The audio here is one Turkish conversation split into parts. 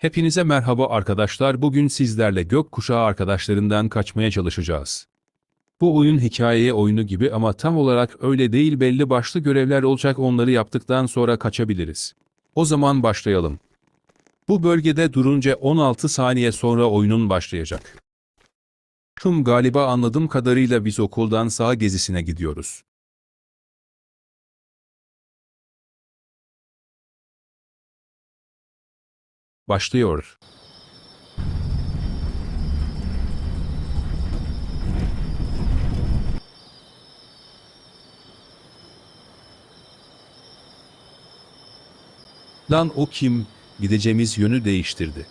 Hepinize merhaba arkadaşlar. Bugün sizlerle gökkuşağı arkadaşlarından kaçmaya çalışacağız. Bu oyun hikaye oyunu gibi ama tam olarak öyle değil belli başlı görevler olacak onları yaptıktan sonra kaçabiliriz. O zaman başlayalım. Bu bölgede durunca 16 saniye sonra oyunun başlayacak. Tüm galiba anladığım kadarıyla biz okuldan sağ gezisine gidiyoruz. Başlıyor. Lan o kim? Gideceğimiz yönü değiştirdi.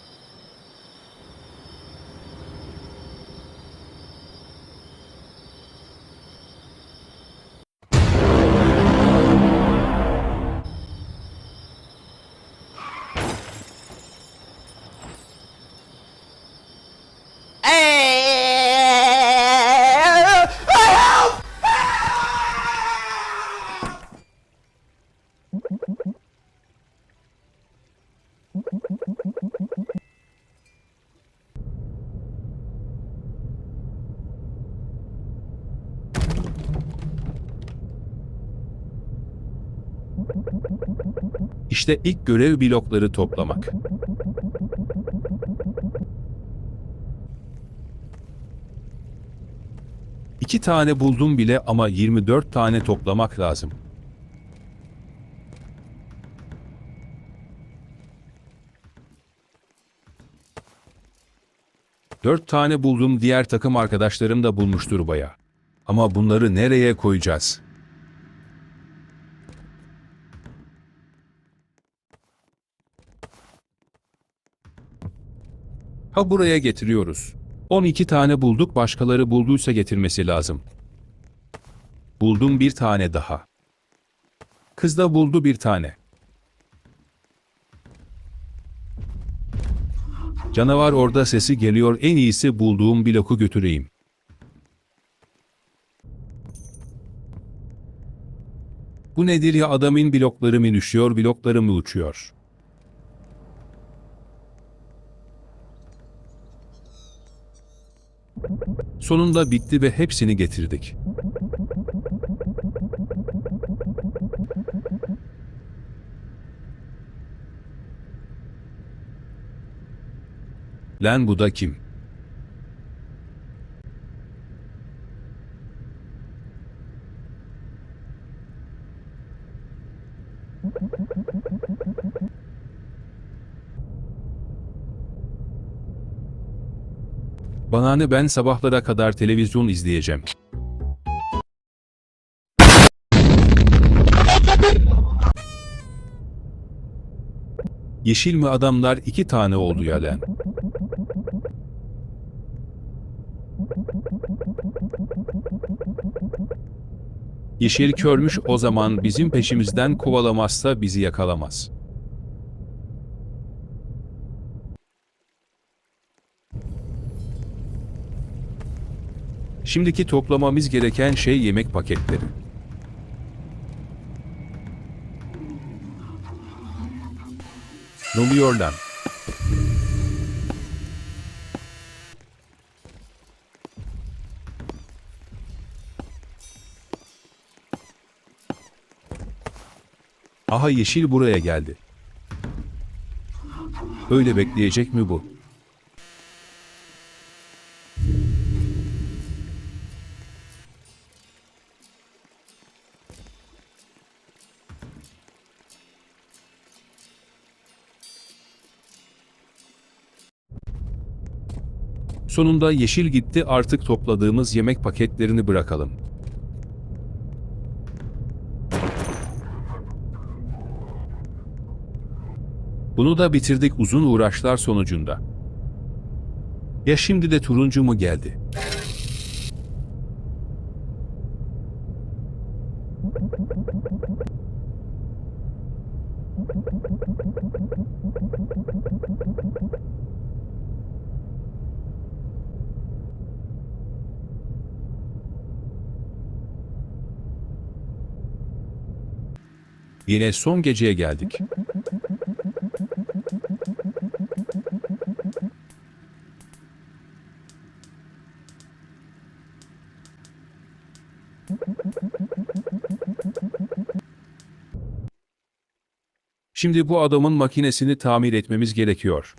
İşte ilk görev blokları toplamak. İki tane buldum bile ama 24 tane toplamak lazım. Dört tane buldum diğer takım arkadaşlarım da bulmuştur baya. Ama bunları nereye koyacağız? Ha buraya getiriyoruz. 12 tane bulduk başkaları bulduysa getirmesi lazım. Buldum bir tane daha. Kız da buldu bir tane. Canavar orada sesi geliyor en iyisi bulduğum bloku götüreyim. Bu nedir ya adamın blokları mı düşüyor uçuyor? Sonunda bitti ve hepsini getirdik. Lan bu da kim? Bana ne ben sabahlara kadar televizyon izleyeceğim. Yeşil mi adamlar iki tane oldu ya lan. Yeşil körmüş o zaman bizim peşimizden kovalamazsa bizi yakalamaz. Şimdiki toplamamız gereken şey yemek paketleri. Ne oluyor lan? Aha yeşil buraya geldi. Öyle bekleyecek mi bu? Sonunda yeşil gitti artık topladığımız yemek paketlerini bırakalım. Bunu da bitirdik uzun uğraşlar sonucunda. Ya şimdi de turuncu mu geldi? Yine son geceye geldik. Şimdi bu adamın makinesini tamir etmemiz gerekiyor.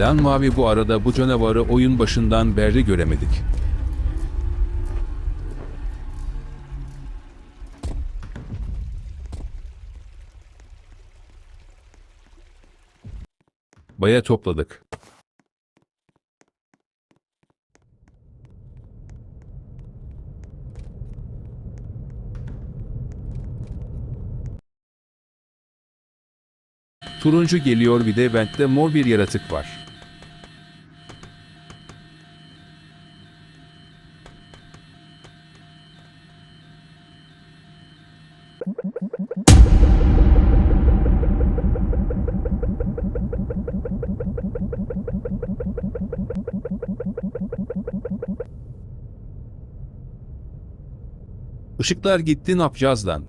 Lan Mavi bu arada bu canavarı oyun başından beri göremedik. Baya topladık. Turuncu geliyor bir de ventte mor bir yaratık var. Işıklar gitti ne yapacağız lan?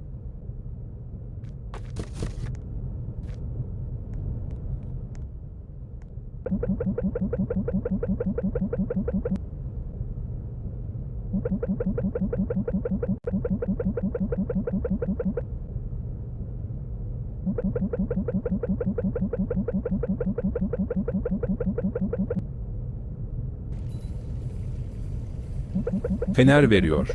Fener veriyor.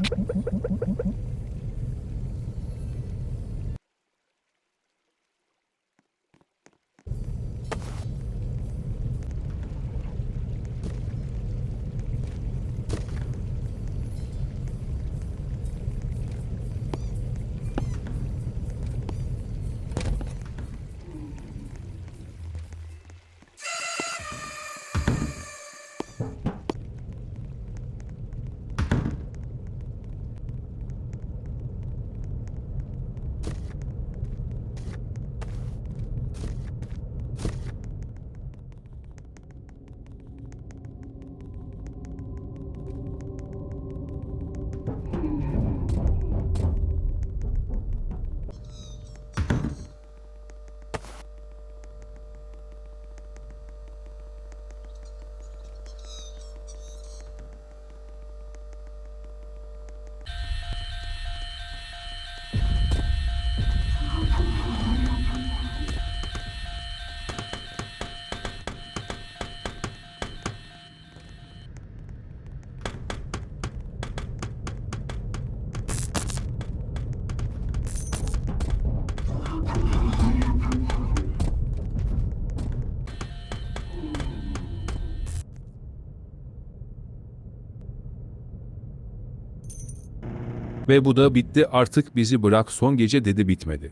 Ve bu da bitti artık bizi bırak son gece dedi bitmedi.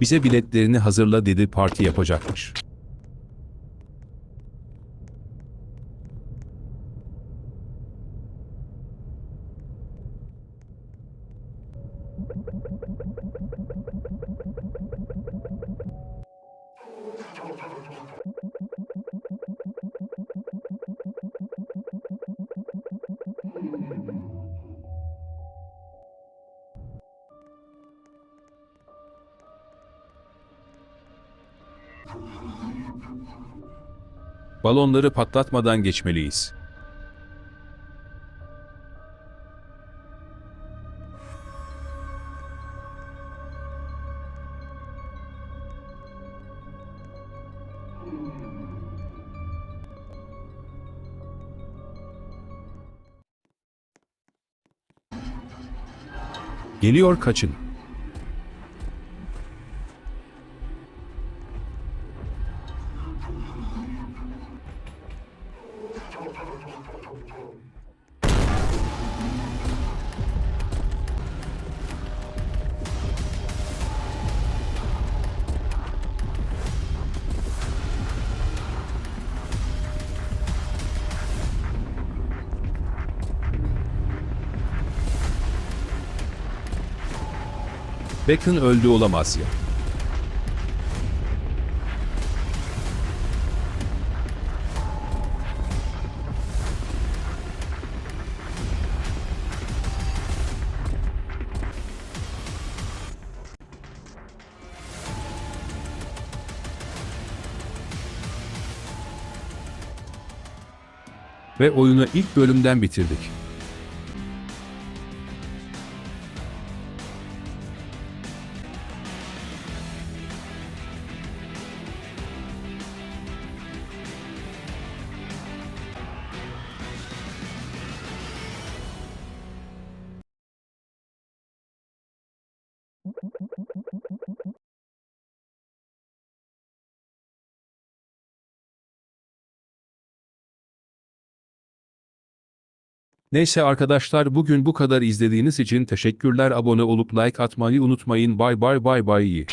Bize biletlerini hazırla dedi parti yapacakmış. Balonları patlatmadan geçmeliyiz. Geliyor kaçın. Bacon öldü olamaz ya. Ve oyunu ilk bölümden bitirdik. Neyse arkadaşlar bugün bu kadar izlediğiniz için teşekkürler abone olup like atmayı unutmayın bay bay bay bay.